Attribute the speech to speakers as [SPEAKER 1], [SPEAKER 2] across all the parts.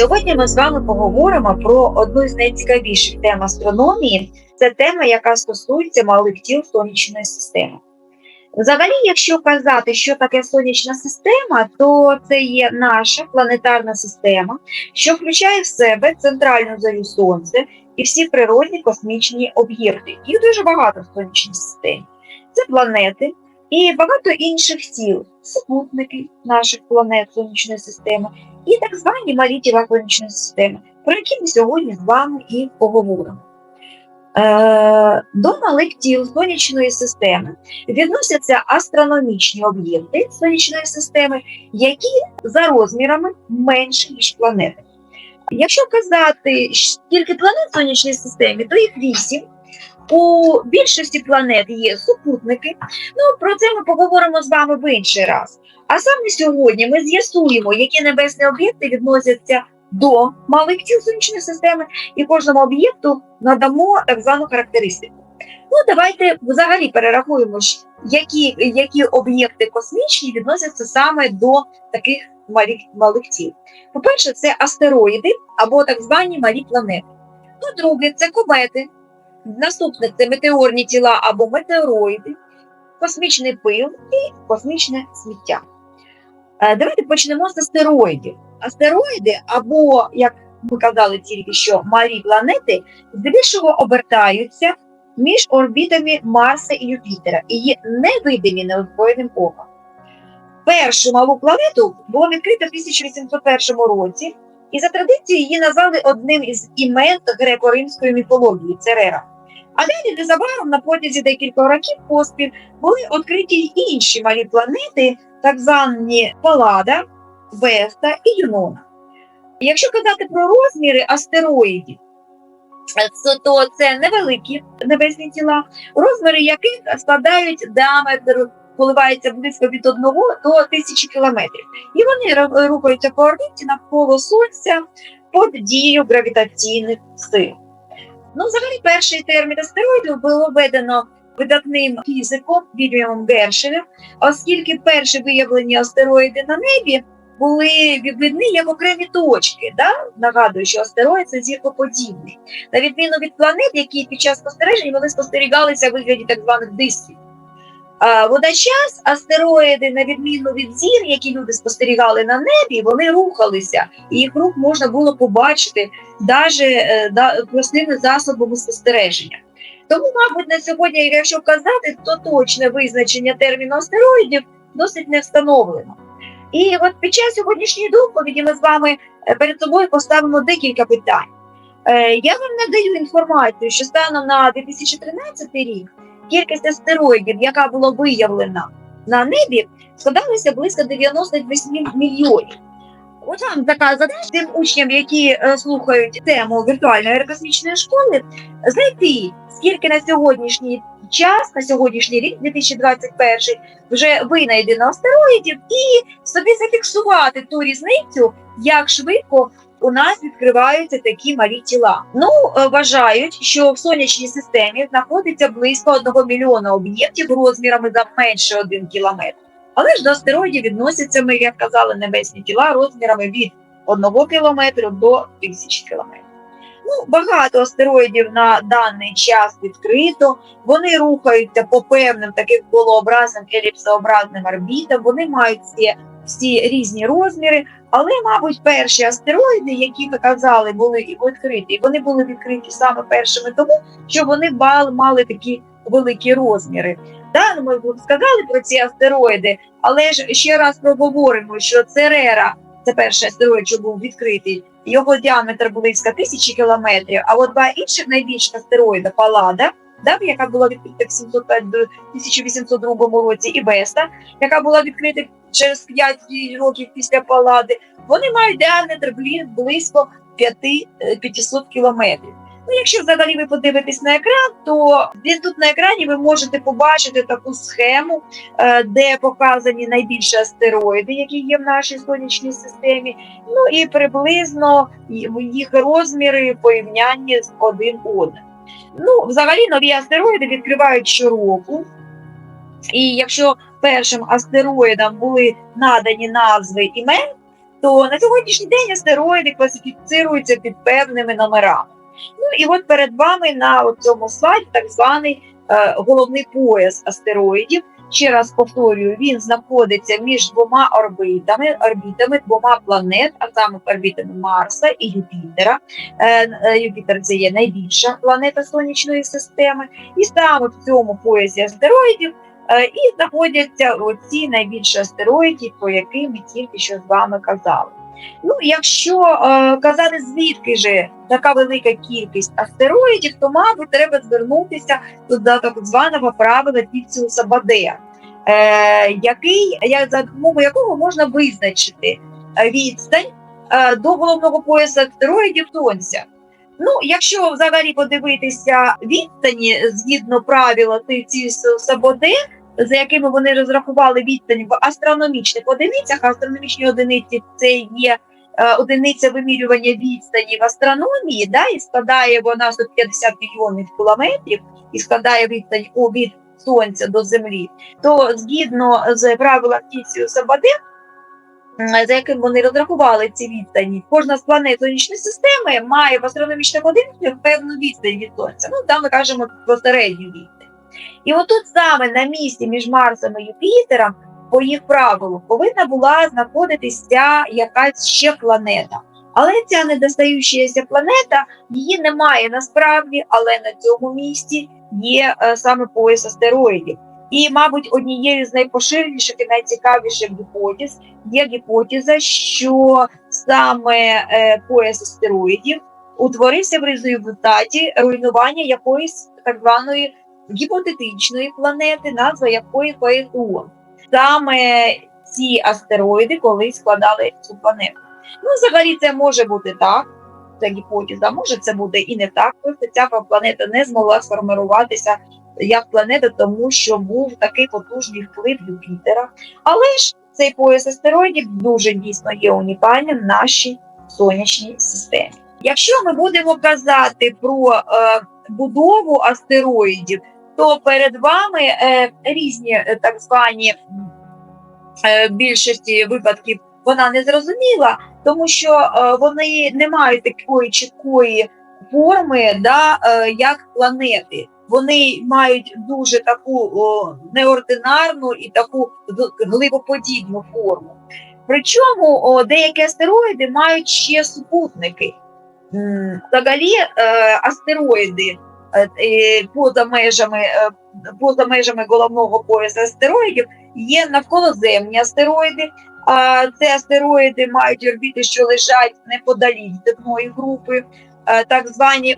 [SPEAKER 1] Сьогодні ми з вами поговоримо про одну з найцікавіших тем астрономії. Це тема, яка стосується малих тіл сонячної системи. Взагалі, якщо казати, що таке сонячна система, то це є наша планетарна система, що включає в себе центральну зорю Сонце і всі природні космічні об'єкти. Їх дуже багато в сонячній системі. Це планети і багато інших тіл, супутники наших планет сонячної системи і так звані малі тіла сонячної системи, про які ми сьогодні з вами і поговоримо. Е, До малих тіл сонячної системи відносяться астрономічні об'єкти сонячної системи, які за розмірами менші, ніж планети. Якщо казати, скільки планет в сонячній системі, то їх вісім. У більшості планет є супутники. Ну про це ми поговоримо з вами в інший раз. А саме сьогодні ми з'ясуємо, які небесні об'єкти відносяться до малих тіл сонячної системи, і кожному об'єкту надамо так звану характеристику. Ну, давайте взагалі перерахуємо, які, які об'єкти космічні відносяться саме до таких малих, малих тіл. По-перше, це астероїди або так звані малі планети. По-друге, це комети. Наступне це метеорні тіла або метеороїди, космічний пил і космічне сміття. Е, Давайте почнемо з астероїдів. Астероїди, або, як ми казали тільки що, малі планети, здебільшого обертаються між орбітами Марса і Юпітера і є невидимі неозброєним оком. Першу малу планету було відкрито в 1801 році, і за традицією її назвали одним із імен греко-римської міфології Церера. А далі незабаром на протязі декількох років поспіль були відкриті й інші малі планети, так звані Палада, Веста і Юнона. Якщо казати про розміри астероїдів, то це невеликі небесні тіла, розміри яких складають діаметр, коливається близько від 1 до 1000 кілометрів. І вони рухаються по орбіті навколо Сонця під дією гравітаційних сил. Ну, взагалі, перший термін астероїдів було введено видатним фізиком Вільямом Гершелем, оскільки перші виявлені астероїди на небі були видні як окремі точки. Да? Нагадую, що астероїд це зіркоподібний. На відміну від планет, які під час спостережень вони спостерігалися в вигляді так званих дисків. Водночас астероїди, на відміну від зір, які люди спостерігали на небі, вони рухалися, і їх рух можна було побачити навіть да, простими засобами спостереження. Тому, мабуть, на сьогодні, якщо казати, то точне визначення терміну астероїдів досить не встановлено. І от під час сьогоднішньої доповіді ми з вами е, перед собою поставимо декілька питань. Е, Я вам надаю інформацію, що станом на 2013 рік кількість астероїдів, яка була виявлена на небі, складалася близько 98 мільйонів. От вам така задача тим учням, які е, слухають тему віртуальної аерокосмічної школи, знайти, скільки на сьогоднішній час, на сьогоднішній рік, 2021, вже винайдено астероїдів, і собі зафіксувати ту різницю, як швидко у нас відкриваються такі малі тіла. Ну, е, вважають, що в сонячній системі знаходиться близько 1 мільйона об'єктів розмірами за менше 1 кілометр. Але ж до астероїдів відносяться, ми, як казали, небесні тіла розмірами від 1 кілометру до 1000 кілометрів. Ну, багато астероїдів на даний час відкрито. Вони рухаються по певним таким колообразним еліпсообразним орбітам. Вони мають всі, всі різні розміри. Але, мабуть, перші астероїди, які ви казали, були відкриті. Вони були відкриті саме першими, тому що вони мали, такі великі розміри. Да, ну, ми сказали про ці астероїди, але ж ще раз проговоримо, що Церера це перший астероїд, що був відкритий. Його діаметр близько тисячі кілометрів. А от два інших найбільших астероїда Палада, да, яка була відкрита в 705 до 1802 році, і Веста, яка була відкрита через 5 років після Палади, вони мають діаметр близько 5, е, 500 кілометрів. Ну, якщо взагалі ви подивитесь на екран, то тут на екрані ви можете побачити таку схему, е, де показані найбільші астероїди, які є в нашій сонячній системі. Ну і приблизно їх розміри в порівнянні з один одним. Ну, взагалі, нові астероїди відкривають щороку. І якщо першим астероїдам були надані назви імен, то на сьогоднішній день астероїди класифіцируються під певними номерами. Ну і от перед вами на цьому слайді так званий е, головний пояс астероїдів. Ще раз повторюю, він знаходиться між двома орбитами, орбітами двома планет, а саме орбітами Марса і Юпітера. Е, е, Юпітер це є найбільша планета сонячної системи, і саме в цьому поясі астероїдів е, і знаходяться оці найбільші астероїди, про які ми тільки що з вами казали. Ну, якщо е, казати, звідки же така велика кількість астероїдів, то, мабуть, треба звернутися до так званого правила Тіціуса Бадея, е, який, я- за допомогою якого можна визначити е, відстань е, до головного пояса астероїдів Сонця. Ну, якщо взагалі подивитися відстані згідно правила Тіціуса Бадея, за якими вони розрахували відстань в астрономічних одиницях, астрономічні одиниці це є е, одиниця вимірювання відстані в астрономії, да, і складає вона 150 мільйонів кілометрів, і складає відстань у- від Сонця до Землі, то згідно з правилами Тіціуса Баде, за яким вони розрахували ці відстані, кожна з планет сонячної системи має в астрономічних одиницях певну відстань від Сонця. Ну, там ми кажемо про середню відстань. І отут саме на місці між Марсом і Юпітером, по їх правилу, повинна була знаходитися якась ще планета. Але ця недостаючася планета її немає насправді, але на цьому місці є е, саме пояс астероїдів. І, мабуть, однією з найпоширеніших і найцікавіших гіпотез є гіпотеза, що саме е, пояс астероїдів утворився в результаті руйнування якоїсь так званої гіпотетичної планети, назва якої Фаетуон. Саме ці астероїди колись складали цю планету. Ну, взагалі, це може бути так. Це гіпотеза, може це буде і не так. Просто ця планета не змогла сформуватися як планета, тому що був такий потужний вплив Юпітера. Але ж цей пояс астероїдів дуже дійсно є унікальним в нашій сонячній системі. Якщо ми будемо казати про е, будову астероїдів, то перед вами е, різні е, так звані е, більшості випадків вона не зрозуміла, тому що вони не мають такої чіткої форми, да, як планети. Вони мають дуже таку о, неординарну і таку глибоподібну форму. Причому о, деякі астероїди мають ще супутники. Взагалі, е, астероїди поза межами, е, поза межами головного пояса астероїдів є навколоземні астероїди. А це астероїди мають орбіти, що лежать неподалік земної групи, е, так звані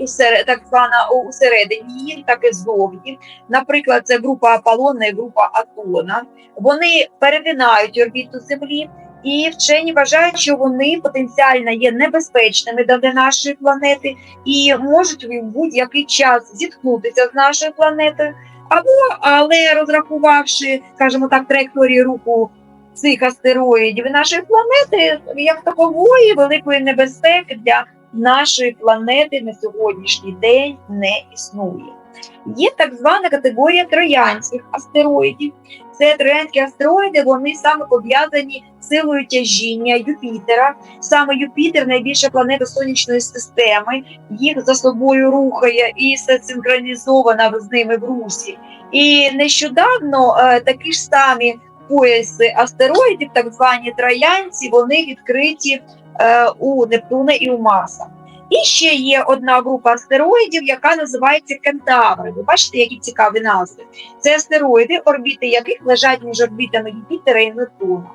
[SPEAKER 1] так звана усередині її, так і ззовні. Наприклад, це група Аполлона і група Атона. Вони перетинають орбіту Землі. І вчені вважають, що вони потенціально є небезпечними для нашої планети і можуть в будь-який час зіткнутися з нашою планетою, або але розрахувавши, скажімо так, траєкторію руху цих астероїдів нашої планети, як такової великої небезпеки для нашої планети на сьогоднішній день не існує. Є так звана категорія троянських астероїдів. Це троянські астероїди, вони саме пов'язані силою тяжіння Юпітера. Саме Юпітер найбільша планета сонячної системи, їх за собою рухає і синхронізована з ними в русі. І нещодавно е, такі ж самі пояси астероїдів, так звані троянці, вони відкриті е, у Нептуна і у Марса. І ще є одна група астероїдів, яка називається Кентаври. Ви бачите, які цікаві назви. Це астероїди, орбіти яких лежать між орбітами Юпітера і Нептуна.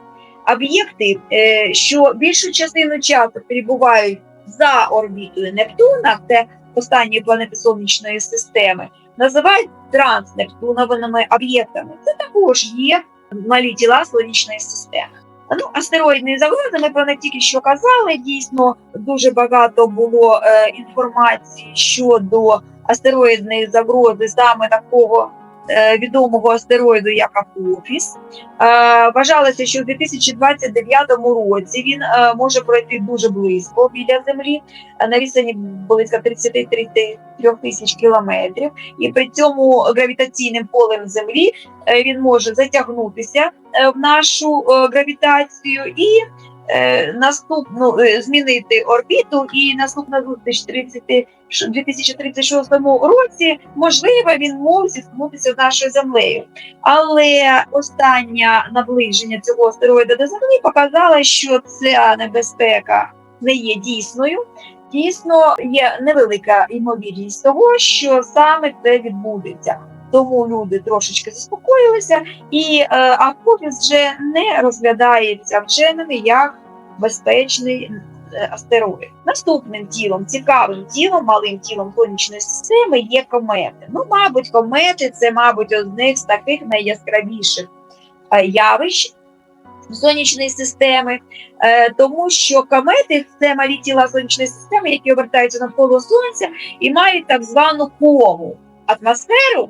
[SPEAKER 1] Об'єкти, е, що більшу частину часу перебувають за орбітою Нептуна, це останні планети сонячної системи, називають транснептуновими об'єктами. Це також є малі тіла сонячної системи. Ну, астероїдні загрози, ми про них тільки що казали. Дійсно, дуже багато було е, інформації щодо астероїдної загрози саме такого відомого астероїду, як Апофіс. Е, вважалося, що в 2029 році він е, може пройти дуже близько біля Землі, е, на відстані близько 33 тисяч кілометрів, і при цьому гравітаційним полем Землі е, він може затягнутися е, в нашу е, гравітацію і е, наступну е, змінити орбіту, і наступна зустріч 30, ш- 2036 році, можливо, він мов зіткнутися з нашою землею. Але останнє наближення цього астероїда до Землі показало, що ця небезпека не є дійсною. Дійсно, є невелика ймовірність того, що саме це відбудеться. Тому люди трошечки заспокоїлися, і е, Апофіс вже не розглядається вченими як безпечний астероїд. Наступним тілом, цікавим тілом, малим тілом сонячної системи є комети. Ну, мабуть, комети це, мабуть, одне з таких найяскравіших е, явищ сонячної системи, е, тому що комети це малі тіла сонячної системи, які обертаються навколо сонця і мають так звану кому атмосферу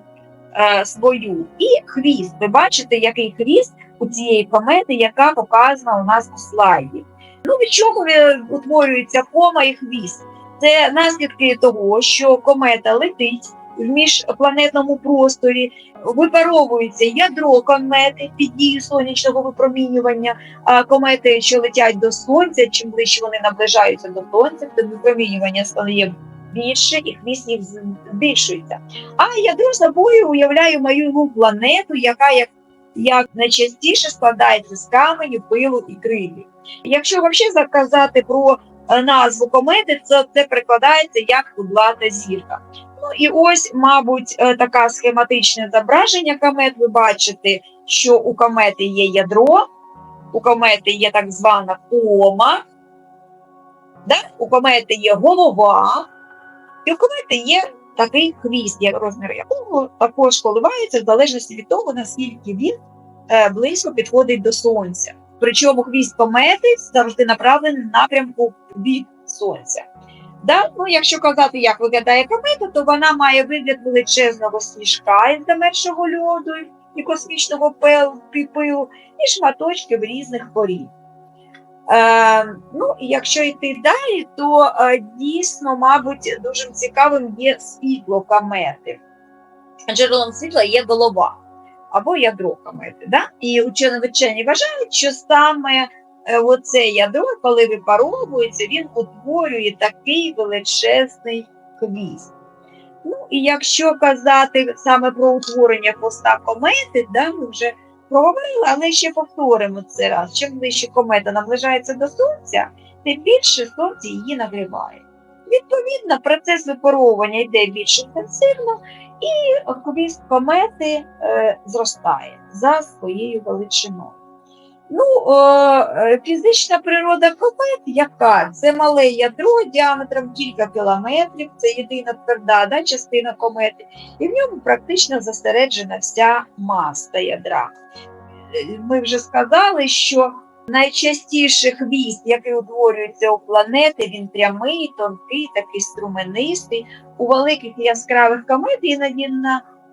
[SPEAKER 1] е, свою і хвіст. Ви бачите, який хвіст у цієї комети, яка показана у нас на слайді. Ну, від чого е, утворюється кома і хвіст? Це наслідки того, що комета летить в міжпланетному просторі, випаровується ядро комети під дією сонячного випромінювання. А комети, що летять до сонця, чим ближче вони наближаються до сонця, тим випромінювання стає більше і хвіст їх збільшується. А ядро собою уявляю мою планету, яка як, як найчастіше складається з каменю, пилу і криві. Якщо взагалі заказати про е, назву комети, то це прикладається як кудлата зірка. Ну і ось, мабуть, е, таке схематичне зображення комет. Ви бачите, що у комети є ядро, у комети є так звана кома, да? у комети є голова, і у комети є такий хвіст, як розмір якого також коливається в залежності від того, наскільки він е, близько підходить до сонця. Причому хвіст комети завжди направлений в напрямку від сонця. Да? Ну, якщо казати, як виглядає комета, то вона має вигляд величезного сніжка із замершого льоду і космічного пилу, і шматочків різних порід. Е, ну, якщо йти далі, то е, дійсно, мабуть, дуже цікавим є світло комети. Джерелом світла є голова або ядро комети. Да? І учені вчені вважають, що саме е, оце ядро, коли випаровується, він утворює такий величезний хвіст. Ну, і якщо казати саме про утворення хвоста комети, да, ми вже проговорили, але ще повторимо це раз. Чим ближче комета наближається до сонця, тим більше сонце її нагріває. Відповідно, процес випаровування йде більш інтенсивно, і хвіст комети е, зростає за своєю величиною. Ну, е, фізична природа комет яка? Це мале ядро діаметром кілька кілометрів, це єдина тверда да, частина комети, і в ньому практично зосереджена вся маса ядра. Е, Ми вже сказали, що найчастіше хвіст, який утворюється у планети, він прямий, тонкий, такий струменистий. У великих яскравих комет іноді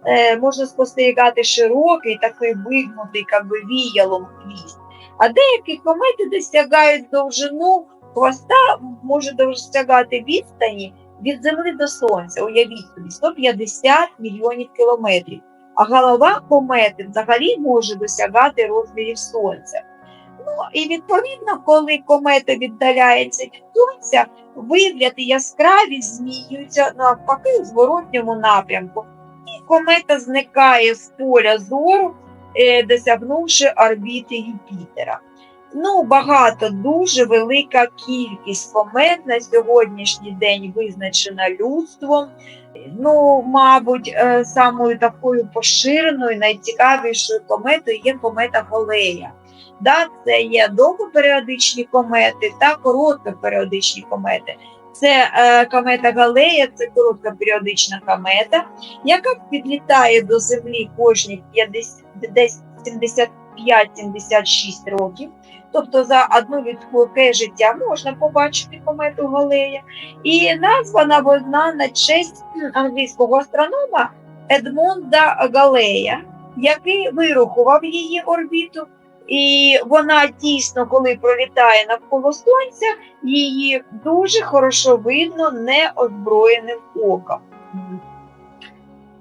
[SPEAKER 1] е, можна спостерігати широкий, такий вигнутий, як би віялом хвіст. А деякі комети досягають довжину хвоста, може досягати відстані від Землі до Сонця. Уявіть собі, 150 мільйонів кілометрів. А голова комети взагалі може досягати розмірів Сонця. Ну і відповідно, коли комета віддаляється від сонця, вигляд і яскравість змінюються навпаки у зворотньому напрямку. І комета зникає з поля зору, е, досягнувши орбіти Юпітера. Ну, багато, дуже велика кількість комет на сьогоднішній день визначена людством. Ну, мабуть, е, самою такою поширеною, найцікавішою кометою є комета Галея. Да, це є довгоперіодичні комети та короткоперіодичні комети. Це е, комета Галея, це короткоперіодична комета, яка підлітає до Землі кожні 75-76 років. Тобто за одну людське життя можна побачити комету Галея. І названа вона на честь англійського астронома Едмонда Галея, який вирахував її орбіту. І вона дійсно, коли пролітає навколо сонця, її дуже хорошо видно неозброєним оком.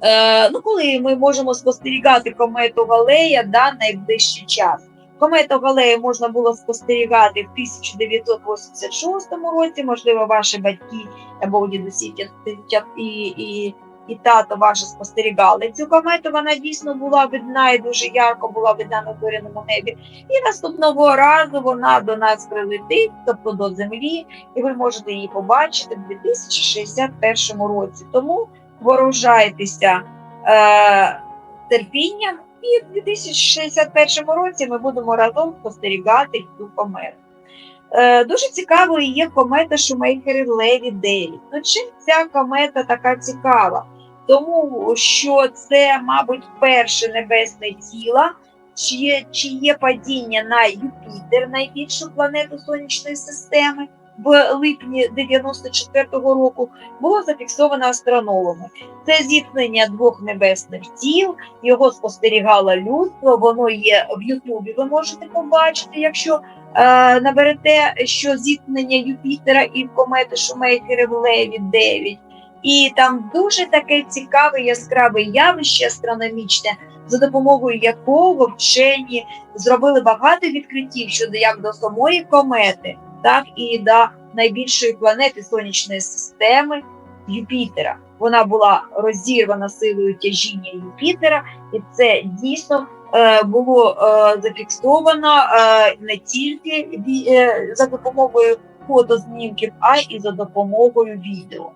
[SPEAKER 1] Е, ну, коли ми можемо спостерігати комету Галея да, найближчий час. Комету Галею можна було спостерігати в 1986 році. Можливо, ваші батьки або дідусі і, і, і тато ваші спостерігали цю комету. Вона дійсно була видна і дуже ярко була видна на зоряному небі. І наступного разу вона до нас прилетить, тобто до землі, і ви можете її побачити в 2061 році. Тому вооружайтеся е, терпінням, і в 2061 році ми будемо разом спостерігати цю комету. Е, дуже цікавою є комета Шумейхери Леві 9. Ну, чим ця комета така цікава? Тому що це, мабуть, перше небесне тіло, чиє, чиє падіння на Юпітер, найбільшу планету Сонячної системи, в липні 94-го року було зафіксовано астрономами. Це зіткнення двох небесних тіл, його спостерігало людство, воно є в Ютубі. Ви можете побачити, якщо е, наберете, що зіткнення Юпітера і комети Шумейхери в Леві 9. І там дуже таке цікаве яскраве явище астрономічне, за допомогою якого вчені зробили багато відкриттів щодо як до самої комети, так і до найбільшої планети сонячної системи Юпітера. Вона була розірвана силою тяжіння Юпітера, і це дійсно е, було е, зафіксовано е, не тільки за допомогою фотознімків, а й за допомогою відео.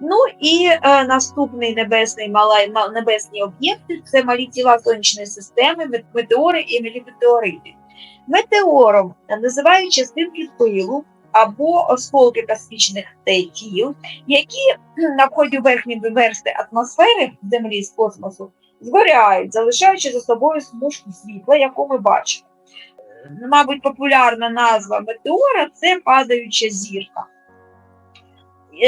[SPEAKER 1] Ну і е, наступний небесний мала, ма- небесні об'єкти це малі тіла сонячної системи, метеори і меліметеорити. Метеором називають частинки пилу або осколки космічних тіл, які на вході у верхні версти атмосфери Землі з космосу згоряють, залишаючи за собою смужку світла, яку ми бачимо. Мабуть, популярна назва метеора це падаюча зірка.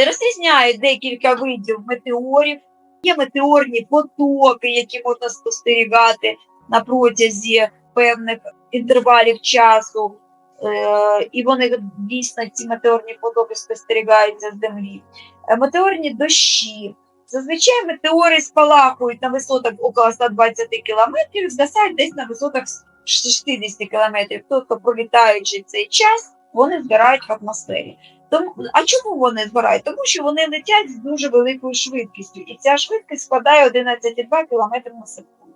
[SPEAKER 1] Розрізняють декілька видів метеорів. Є метеорні потоки, які можна спостерігати на протязі певних інтервалів часу. Е, і вони дійсно ці метеорні потоки спостерігаються з землі. Е, Метеорні дощі. Зазвичай метеори спалахують на висотах около 120 кілометрів, згасають десь на висотах 60 кілометрів. Тобто, пролітаючи цей час, вони збирають в атмосфері. Тому, а чому вони збирають? Тому що вони летять з дуже великою швидкістю, і ця швидкість складає 11,2 км на секунду.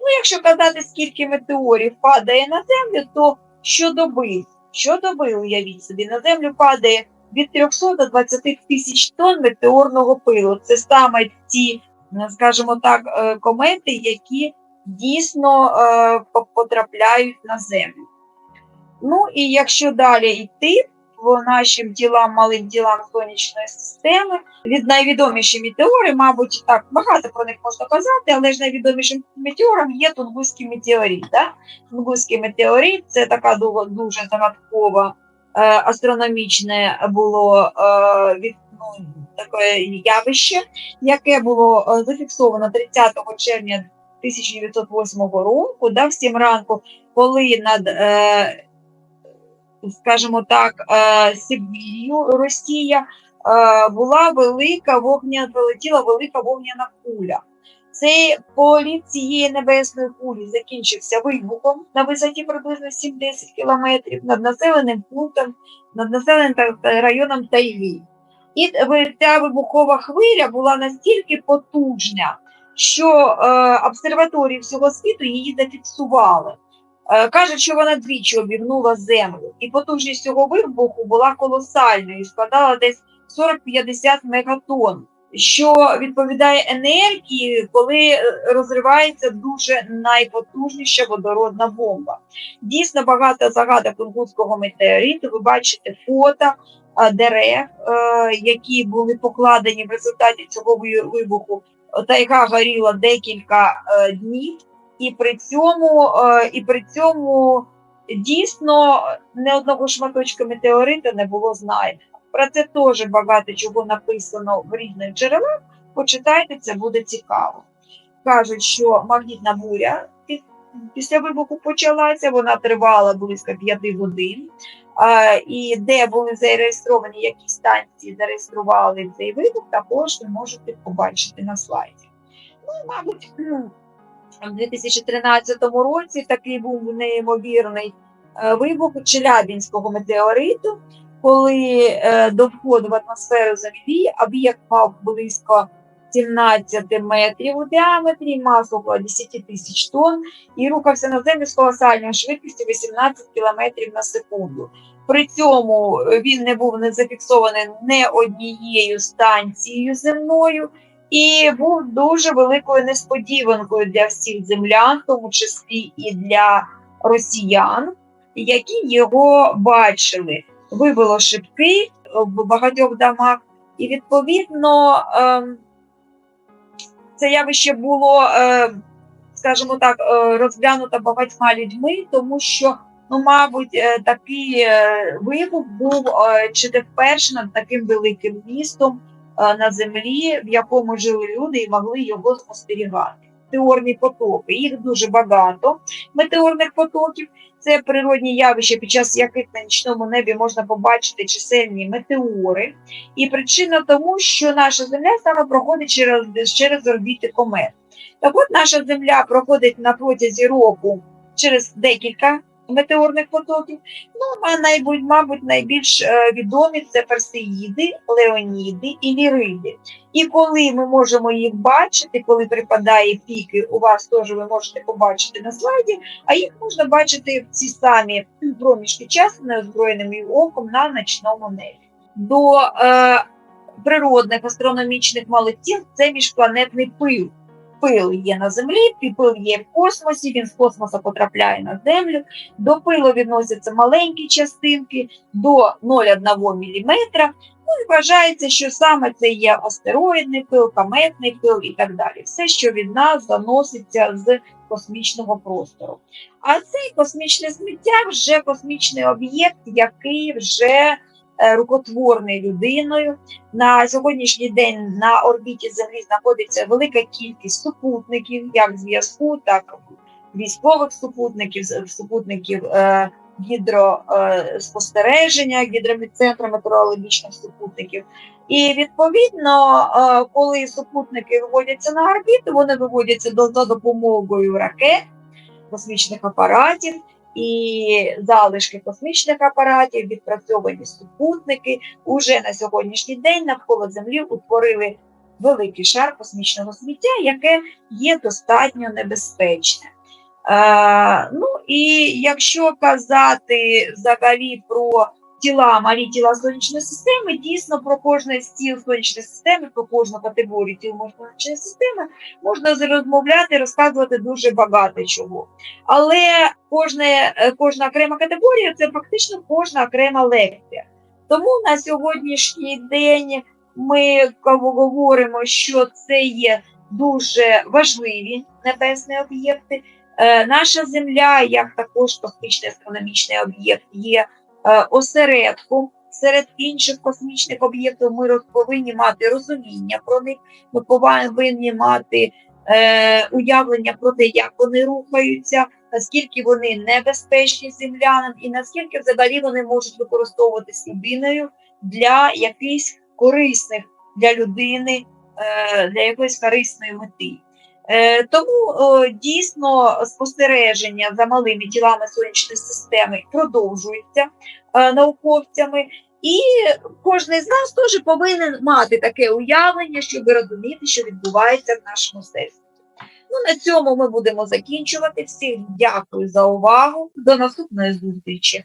[SPEAKER 1] Ну, якщо казати, скільки метеорів падає на землю, то щодоби, щодоби, уявіть собі, на землю падає від 300 до 20 тисяч тонн метеорного пилу. Це саме ті, скажімо так, е, комети, які дійсно е, потрапляють на землю. Ну і якщо далі йти нашим тілам, малим тілам сонячної системи, від найвідоміші метеори, мабуть, так багато про них можна казати, але ж найвідомішим метеором є Тунгуський метеорит. Да? Тунгуський метеорит це така ду- дуже загадкова е, астрономічне було е, від, ну, таке явище, яке було е, зафіксовано 30 червня 1908 року, да, в 7 ранку, коли над, е, скажімо так, е, Сибір'ю, Росія, е, була велика вогня, прилетіла велика вогняна куля. Цей політ цієї небесної кулі закінчився вибухом на висоті приблизно 7-10 кілометрів над населеним пунктом, над населеним районом Тайлі. І ця вибухова хвиля була настільки потужна, що е, обсерваторії всього світу її зафіксували. Е, кажуть, що вона двічі обігнула землю, і потужність цього вибуху була колосальною, складала десь 40-50 мегатонн, що відповідає енергії, коли е, розривається дуже найпотужніша водородна бомба. Дійсно багато загадок Тунгусського метеориту. Ви бачите фото е, дерев, які були покладені в результаті цього ви- вибуху. Тайга горіла декілька днів, і при цьому, е, і при цьому дійсно не одного шматочка метеорита не було знайдено. Про це теж багато чого написано в різних джерелах. Почитайте, це буде цікаво. Кажуть, що магнітна буря після вибуху почалася, вона тривала близько 5 годин. А, і де були зареєстровані які станції, зареєстрували цей вибух, також ви можете побачити на слайді. Ну, мабуть, в 2013 році такий був неймовірний е, вибух Челябінського метеориту, коли е, до входу в атмосферу Землі об'єкт мав близько 17 метрів у діаметрі, масу около 10 тисяч тонн і рухався на землю з колосальною швидкістю 18 км на секунду. При цьому він не був не зафіксований не однією станцією земною і був дуже великою несподіванкою для всіх землян, в тому числі і для росіян, які його бачили. Вибило шибки в багатьох домах, і відповідно ем, це явище було, е, скажімо так, е, розглянуто багатьма людьми, тому що, ну, мабуть, е, такий е, вибух був чи не вперше над таким великим містом на землі, в якому жили люди і могли його спостерігати. Метеорні потоки, їх дуже багато метеорних потоків. Це природні явища, під час яких на нічному небі можна побачити чисельні метеори. І причина тому, що наша земля саме проходить через, через орбіти комет. Так от наша земля проходить на протязі року через декілька метеорних потоків. Ну, а найбудь, мабуть, найбільш е, відомі це персеїди, леоніди і ліриди. І коли ми можемо їх бачити, коли припадає піки, у вас теж ви можете побачити на слайді, а їх можна бачити в ці самі проміжки часу неозброєним оком на ночному небі. До е, природних астрономічних малих це міжпланетний пил. Пил є на землі, пил є в космосі, він з космоса потрапляє на землю. До пилу відносяться маленькі частинки до 0,1 мм. Ну вважається, що саме це є астероїдний пил, кометний пил і так далі. Все, що від нас заноситься з космічного простору. А цей космічне сміття вже космічний об'єкт, який вже е, рукотворний людиною. На сьогоднішній день на орбіті Землі знаходиться велика кількість супутників, як зв'язку, так військових супутників, супутників е, гідроспостереження, гідрометцентру метеорологічних супутників. І відповідно, е, коли супутники виводяться на орбіту, вони виводяться за допомогою ракет, космічних апаратів і залишки космічних апаратів, відпрацьовані супутники уже на сьогоднішній день навколо Землі утворили великий шар космічного сміття, яке є достатньо небезпечне. Е, ну і якщо казати взагалі про тіла, малі тіла сонячної системи, дійсно про кожне з тіл сонячної системи, про кожну категорію тіл сонячної системи можна розмовляти, розказувати дуже багато чого. Але кожне, е, кожна окрема категорія це фактично кожна окрема лекція. Тому на сьогоднішній день ми говоримо, що це є дуже важливі небесні об'єкти. Е, Наша Земля, як також космічний астрономічний об'єкт, є осередком серед інших космічних об'єктів. Ми повинні мати розуміння про них, ми повинні мати е, уявлення про те, як вони рухаються, наскільки вони небезпечні землянам, і наскільки взагалі вони можуть використовуватися людиною для якихось корисних для людини, е, для якоїсь корисної мети. Е, Тому дійсно спостереження за малими тілами сонячної системи продовжуються е, науковцями, і кожен з нас теж повинен мати таке уявлення, щоб розуміти, що відбувається в нашому всесвіті. Ну, на цьому ми будемо закінчувати. Всім дякую за увагу. До наступної зустрічі.